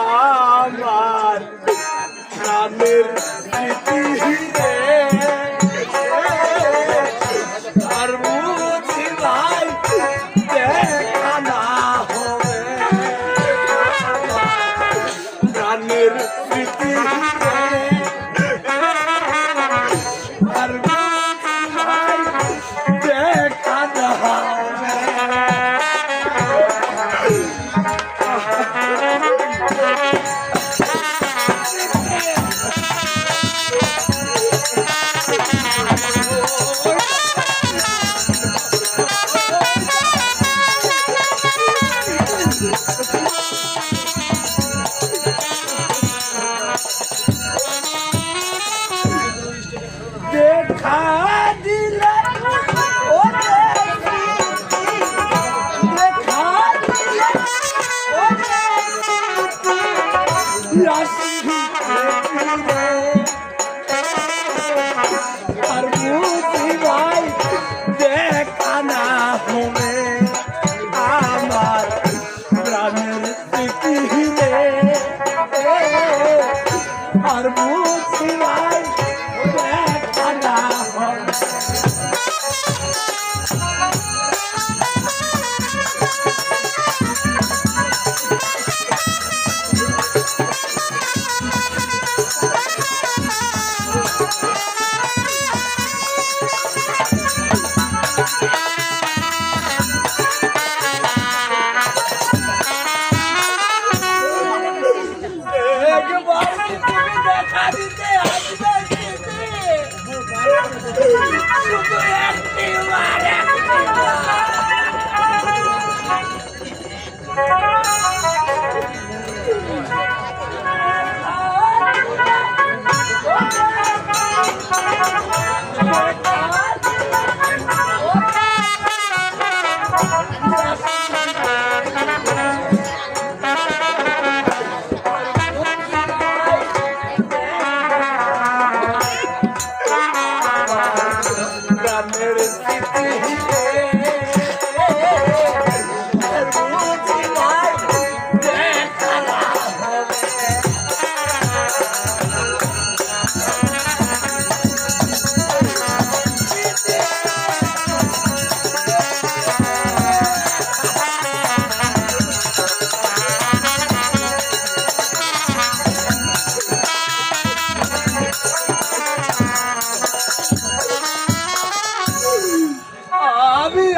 আমার প্রাণের আর মুখ Thank you.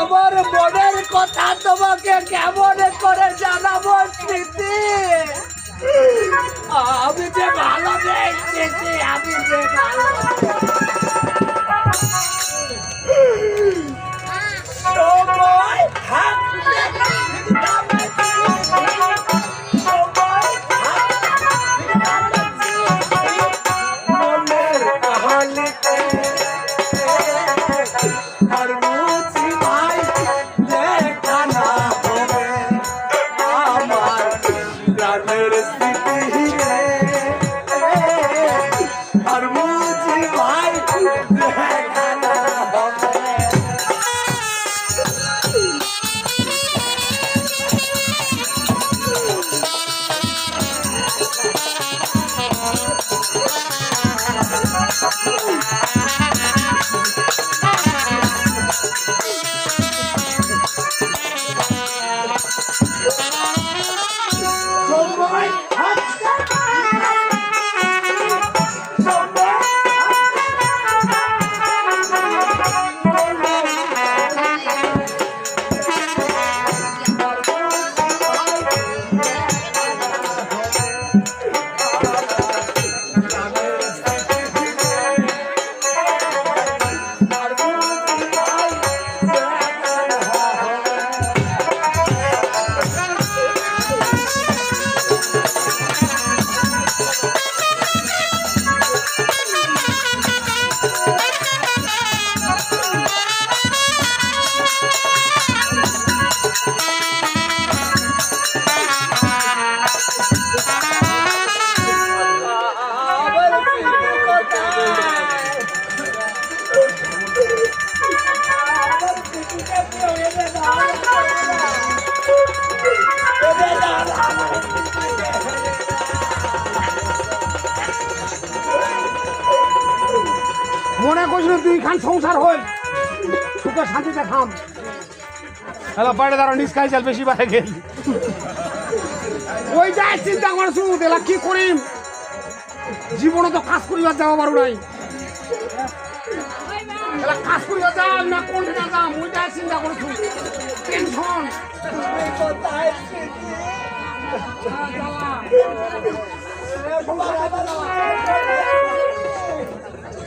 আমার মনের কথা তোমাকে কেমন করে জানাব স্মৃতি? আমি যে ভালো দেখতেছি আমি যে ভালো খান সংসার হল। সুখে শান্তিতে খাম হ্যালো বাইরে দাঁড়ো নিজ খাই চাল বেশি বাইরে গেল। ওই যাই চিন্তা করছু এলা কি করিম জীবনে তো কাজ করিবার যাওয়া পারু নাই। এলা কাজ করিবার যাও না কোন না চিন্তা করছু টেনশন।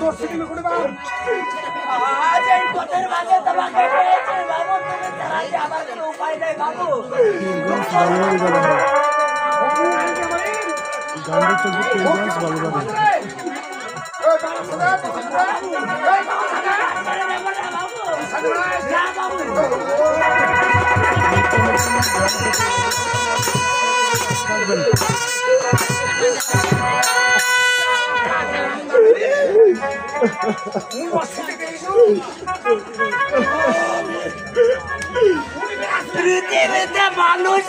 তোর সিটি করে দাও আজ এই পথের মাঝে তোমাকে পেয়েছি বাবু তুমি ছাড়া যে আমার কোনো উপায় নেই বাবু ছেড়ে দেবো না বাবু না বাবু পৃথিবীতে মানুষ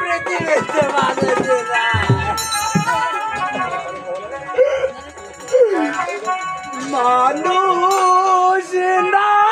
পৃথিবীতে মানুষ নাই।